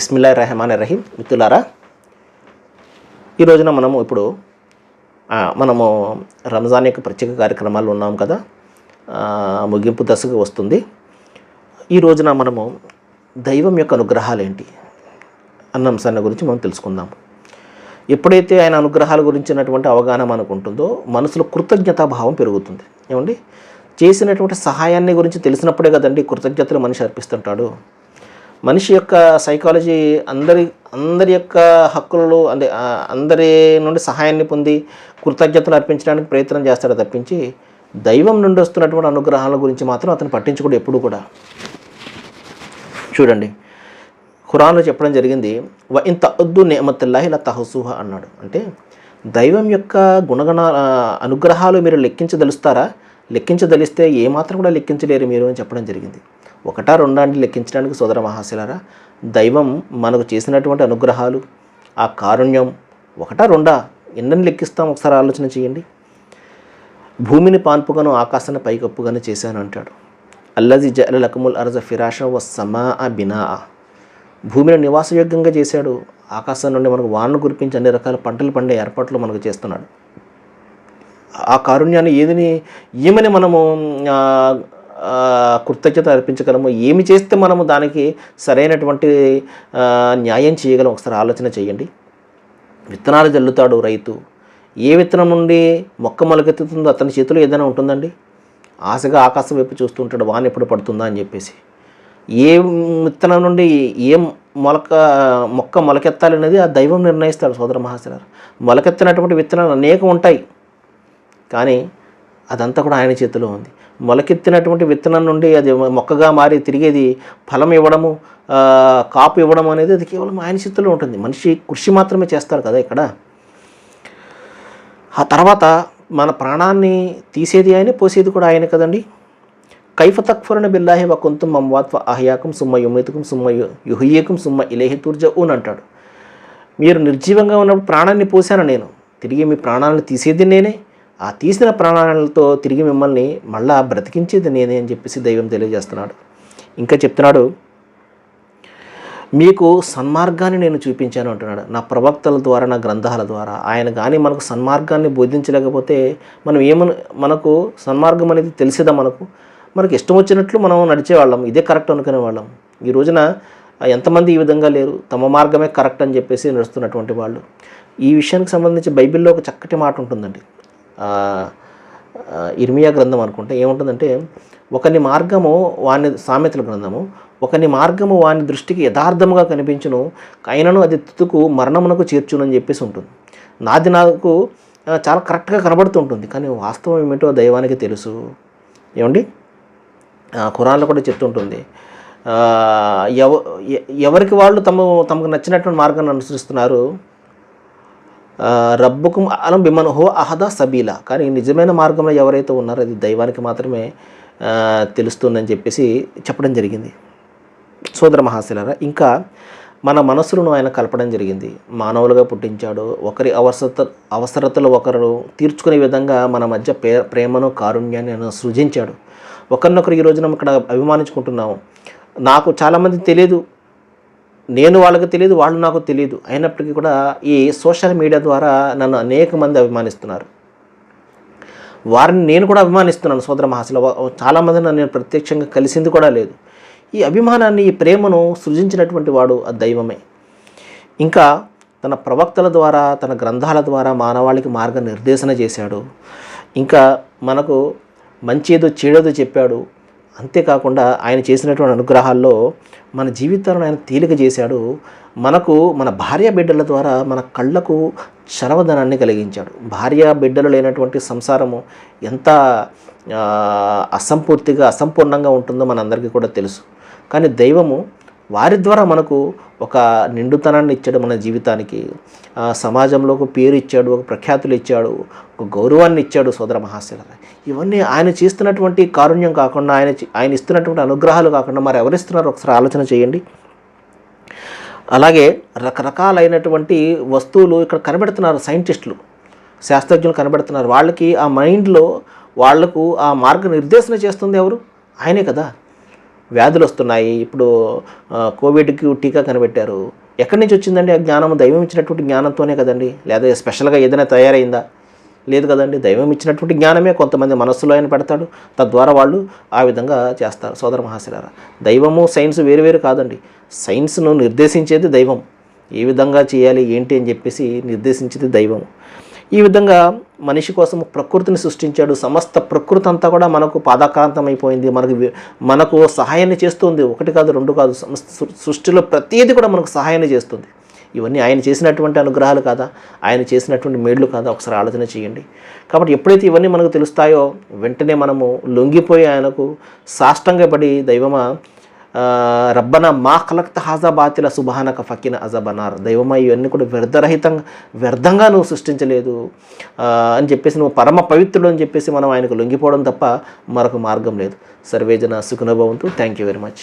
బిస్మిల్లా రెహమాన్ రహీం మిత్రులారా ఈ రోజున మనము ఇప్పుడు మనము రంజాన్ యొక్క ప్రత్యేక కార్యక్రమాలు ఉన్నాం కదా ముగింపు దశకు వస్తుంది. ఈ రోజున మనము దైవం యొక్క అనుగ్రహాలు ఏంటి అన్న అంశాన్ని గురించి మనం తెలుసుకుందాం. ఎప్పుడైతే ఆయన అనుగ్రహాల గురించినటువంటి అవగాహన మనకు ఉంటుందో మనసులో కృతజ్ఞతా భావం పెరుగుతుంది. ఏమండి? చేసినటువంటి సహాయాన్ని గురించి తెలిసినప్పుడే కదండి కృతజ్ఞతలు మనిషి అర్పిస్తుంటాడు. మనిషి యొక్క సైకాలజీ అందరి అందరి యొక్క హక్కులలో అంటే అందరి నుండి సహాయాన్ని పొంది కృతజ్ఞతలు అర్పించడానికి ప్రయత్నం చేస్తాడు తప్పించి దైవం నుండి వస్తున్నటువంటి అనుగ్రహాల గురించి మాత్రం అతను పట్టించుకోడు ఎప్పుడు కూడా. చూడండి ఖురాన్లో చెప్పడం జరిగింది వ ఇంత అద్దు నేమతుల్లాహి ఇలా తహసూహ అన్నాడు. అంటే దైవం యొక్క గుణగణ అనుగ్రహాలు మీరు లెక్కించదలుస్తారా? లెక్కించదలిస్తే ఏమాత్రం కూడా లెక్కించలేరు మీరు అని చెప్పడం జరిగింది. ఒకటా రెండా లెక్కించడానికి సోదర మహాశిలరా దైవం మనకు చేసినటువంటి అనుగ్రహాలు ఆ కారుణ్యం ఒకటా రెండా? ఎన్నని లెక్కిస్తాం? ఒకసారి ఆలోచన చేయండి. భూమిని పాన్పుగాను ఆకాశాన్ని పైకప్పుగాను చేశాను అంటాడు. అల్లజి జల లకముల్ ఫిరాష వ సమా బినా భూమిని నివాసయోగ్యంగా చేశాడు. ఆకాశం నుండి మనకు వానను కురిపించి అన్ని రకాల పంటలు పండే ఏర్పాట్లు మనకు చేస్తున్నాడు. ఆ కారుణ్యాన్ని ఏదిని ఏమని మనము కృతజ్ఞత అర్పించగలము ఏమి చేస్తే మనము దానికి సరైనటువంటి న్యాయం చేయగలం? ఒకసారి ఆలోచన చేయండి. విత్తనాలు జల్లుతాడు రైతు. ఏ విత్తనం నుండి మొక్క మొలకెత్తుతుందో అతని చేతిలో ఏదైనా ఉంటుందండి? ఆశగా ఆకాశం వైపు చూస్తుంటాడు వాన ఎప్పుడు పడుతుందా అని చెప్పేసి. ఏ విత్తనం నుండి ఏం మొలక మొక్క మొలకెత్తాలి అనేది ఆ దైవం నిర్ణయిస్తాడు సోదర మహాశిలారు మొలకెత్తినటువంటి విత్తనాలు అనేకం ఉంటాయి. కానీ అదంతా కూడా ఆయన చేతిలో ఉంది. మొలకెత్తినటువంటి విత్తనం నుండి అది మొక్కగా మారి తిరిగేది ఫలం ఇవ్వడము కాపు ఇవ్వడం అనేది అది కేవలం ఆయన చేతిలో ఉంటుంది. మనిషి కృషి మాత్రమే చేస్తారు కదా ఇక్కడ. ఆ తర్వాత మన ప్రాణాన్ని తీసేది ఆయన పోసేది కూడా ఆయన కదండి. కైఫ తక్ఫురన బిల్లాహి వ కుంతుం మమ్వాత్వ వ అహయాకం సుమ్మ యుమితుకం సుమ్మ యుహయ్యకం సుమ్మ ఇలేహి తుర్జఊన్ అంటాడు. మీరు నిర్జీవంగా ఉన్నప్పుడు ప్రాణాన్ని పోసాను నేను. తిరిగి మీ ప్రాణాలను తీసేది నేనే. ఆ తీసిన ప్రాణాలతో తిరిగి మిమ్మల్ని మళ్ళా బ్రతికించేది నేనే అని చెప్పేసి దైవం తెలియజేస్తున్నాడు. ఇంకా చెప్తున్నాడు మీకు సన్మార్గాన్ని నేను చూపించాను అంటున్నాడు. నా ప్రవక్తల ద్వారా నా గ్రంథాల ద్వారా. ఆయన కానీ మనకు సన్మార్గాన్ని బోధించలేకపోతే మనం ఏమను మనకు సన్మార్గం అనేది తెలిసేదా మనకు? మనకి ఇష్టం వచ్చినట్లు మనం నడిచేవాళ్ళం. ఇదే కరెక్ట్ అనుకునే వాళ్ళం ఈ రోజున ఎంతమంది ఈ విధంగా లేరు? తమ మార్గమే కరెక్ట్ అని చెప్పేసి నడుస్తున్నటువంటి వాళ్ళు. ఈ విషయానికి సంబంధించి బైబిల్లో ఒక చక్కటి మాట ఉంటుందండి. ఇర్మియా గ్రంథం అనుకుంటే ఏముంటుందంటే ఒకని మార్గము వాని సామెతల గ్రంథము ఒకని మార్గము వాని దృష్టికి యథార్థముగా కనిపించును అయినను అది తుతుకు మరణమునకు చేర్చును అని చెప్పేసి ఉంటుంది. నాది నాకు చాలా కరెక్ట్గా కనబడుతుంటుంది కానీ వాస్తవం ఏమిటో దైవానికి తెలుసు. ఏమండి? ఆ, ఖురాన్లో కూడా చెప్తుంటుంది ఎవ ఎ- ఎవరికి వాళ్ళు తమ తమకు నచ్చినటువంటి మార్గాన్ని అనుసరిస్తున్నారు? రబ్బుకు అలం బిమన్ హో అహదా సబీలా. కానీ నిజమైన మార్గంలో ఎవరైతే ఉన్నారో అది దైవానికి మాత్రమే తెలుస్తుందని చెప్పేసి చెప్పడం జరిగింది. సోదర మహాశిలరా ఇంకా మన మనసులను ఆయన కలపడం జరిగింది. మానవులుగా పుట్టించాడు. ఒకరి అవసరత అవసరతలు ఒకరు తీర్చుకునే విధంగా మన మధ్య ప్రే ప్రేమను కారుణ్యాన్ని ఆయన సృజించాడు. ఒకరినొకరు ఈ రోజున ఇక్కడ అభిమానించుకుంటున్నాము. నాకు చాలామంది తెలియదు. నేను వాళ్ళకి తెలియదు వాళ్ళు నాకు తెలియదు అయినప్పటికీ కూడా ఈ సోషల్ మీడియా ద్వారా నన్ను అనేక మంది అభిమానిస్తున్నారు. వారిని నేను కూడా అభిమానిస్తున్నాను సోదర మహాశిల. చాలామంది నన్ను నేను ప్రత్యక్షంగా కలిసింది కూడా లేదు. ఈ అభిమానాన్ని ఈ ప్రేమను సృజించినటువంటి వాడు ఆ దైవమే. ఇంకా తన ప్రవక్తల ద్వారా తన గ్రంథాల ద్వారా మానవాళికి మార్గ నిర్దేశన చేశాడు. ఇంకా మనకు మంచి ఏదో చెడేదో చెప్పాడు. అంతేకాకుండా ఆయన చేసినటువంటి అనుగ్రహాల్లో మన జీవితాలను ఆయన తేలిక చేశాడు. మనకు మన భార్య బిడ్డల ద్వారా మన కళ్ళకు చరవధనాన్ని కలిగించాడు. భార్య బిడ్డలు లేనటువంటి సంసారము ఎంత అసంపూర్తిగా అసంపూర్ణంగా ఉంటుందో మనందరికీ కూడా తెలుసు. కానీ దైవము వారి ద్వారా మనకు ఒక నిండుతనాన్ని ఇచ్చాడు మన జీవితానికి. సమాజంలో ఒక పేరు ఇచ్చాడు ఒక ప్రఖ్యాతులు ఇచ్చాడు ఒక గౌరవాన్ని ఇచ్చాడు సోదర మహాశిల ఇవన్నీ ఆయన చేస్తున్నటువంటి కారుణ్యం కాకుండా ఆయన ఆయన ఇస్తున్నటువంటి అనుగ్రహాలు కాకుండా మరి ఎవరిస్తున్నారు? ఒకసారి ఆలోచన చేయండి. అలాగే రకరకాలైనటువంటి వస్తువులు ఇక్కడ కనబెడుతున్నారు సైంటిస్టులు శాస్త్రజ్ఞులు కనబెడుతున్నారు. వాళ్ళకి ఆ మైండ్లో వాళ్ళకు ఆ మార్గ నిర్దేశన చేస్తుంది ఎవరు? ఆయనే కదా. వ్యాధులు వస్తున్నాయి. ఇప్పుడు కోవిడ్కి టీకా కనిపెట్టారు. ఎక్కడి నుంచి వచ్చిందండి ఆ జ్ఞానం దైవం ఇచ్చినటువంటి జ్ఞానంతోనే కదండి. లేదా స్పెషల్గా ఏదైనా తయారైందా? లేదు కదండి. దైవం ఇచ్చినటువంటి జ్ఞానమే కొంతమంది మనస్సులో ఆయన పెడతాడు. తద్వారా వాళ్ళు ఆ విధంగా చేస్తారు. సోదర మహాశిలారా దైవము సైన్స్ వేరు వేరు కాదండి. సైన్స్ను నిర్దేశించేది దైవం. ఏ విధంగా చేయాలి ఏంటి అని చెప్పేసి నిర్దేశించేది దైవం ఈ విధంగా మనిషి కోసం ప్రకృతిని సృష్టించాడు. సమస్త ప్రకృతి అంతా కూడా మనకు పాదాక్రాంతమైపోయింది మనకు మనకు సహాయాన్ని చేస్తుంది. ఒకటి కాదు రెండు కాదు సమస్త సృష్టిలో ప్రతిదీ కూడా మనకు సహాయాన్ని చేస్తుంది. ఇవన్నీ ఆయన చేసినటువంటి అనుగ్రహాలు కాదా? ఆయన చేసినటువంటి మేళ్ళు కాదా? ఒకసారి ఆలోచన చేయండి. కాబట్టి ఎప్పుడైతే ఇవన్నీ మనకు తెలుస్తాయో వెంటనే మనము లొంగిపోయి ఆయనకు సాష్టంగపడి దైవమా రబ్బన మా కలక్త హాజా బాతిల సుబానక ఫకిన అజబనార్. దైవమా ఇవన్నీ కూడా వ్యర్థరహితంగా వ్యర్థంగా నువ్వు సృష్టించలేదు. అని చెప్పేసి నువ్వు పరమ పవిత్రుడు అని చెప్పేసి మనం ఆయనకు లొంగిపోవడం తప్ప మరొక మార్గం లేదు. సర్వేజన సుఖనుభవంతు థ్యాంక్ యూ వెరీ మచ్